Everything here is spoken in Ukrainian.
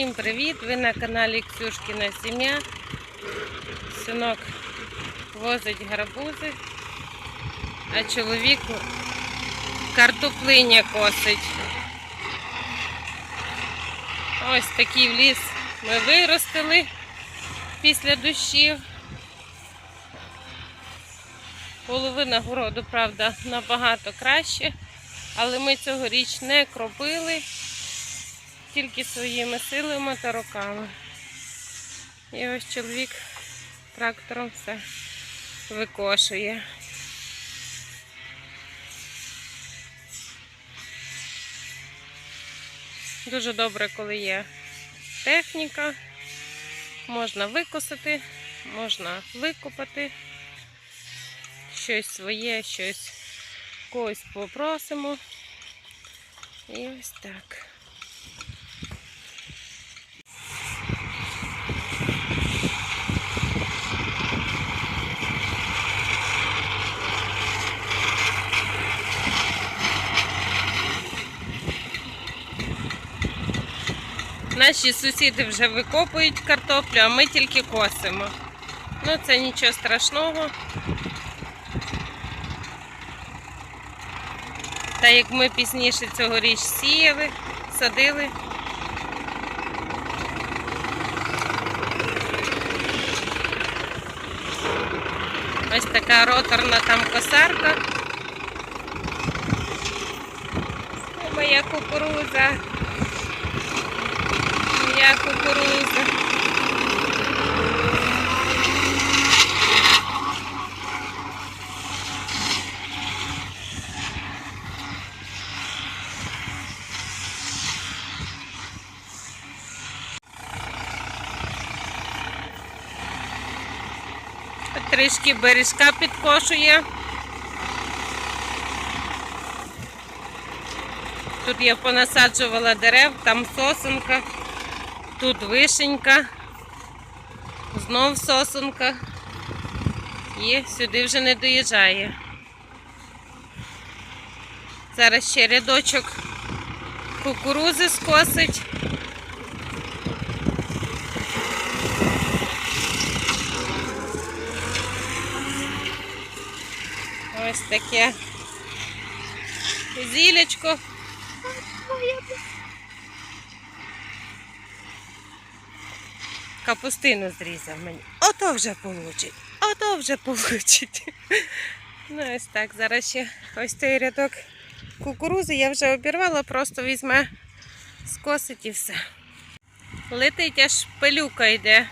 Всім привіт! Ви на каналі Ксюшкіна Сім'я. Синок возить гарбузи, а чоловік картоплиня косить. Ось такий ліс ми виростили після дощів. Половина городу, правда, набагато краще, але ми цьогоріч не кропили тільки своїми силами та руками. І ось чоловік трактором все викошує. Дуже добре, коли є техніка. Можна викосити, можна викопати щось своє, щось когось попросимо. І ось так. Наші сусіди вже викопують картоплю, а ми тільки косимо. Ну, це нічого страшного. Та як ми пізніше цьогоріч сіяли, садили. Ось така роторна там косарка. Моя кукуруза. Моя кукуруза. Трішки бережка підкошує. Тут я понасаджувала дерев, там сосенка, тут вишенька, знов сосенка. І сюди вже не доїжджає. Зараз ще рядочок кукурузи скосить. Ось таке зілечко. Капустину зрізав мені. Ото вже получить. Ото вже получить. Ну, ось так. Зараз ще ось цей рядок кукурузи я вже обірвала, просто візьме, скосить і все. Летить аж пилюка йде.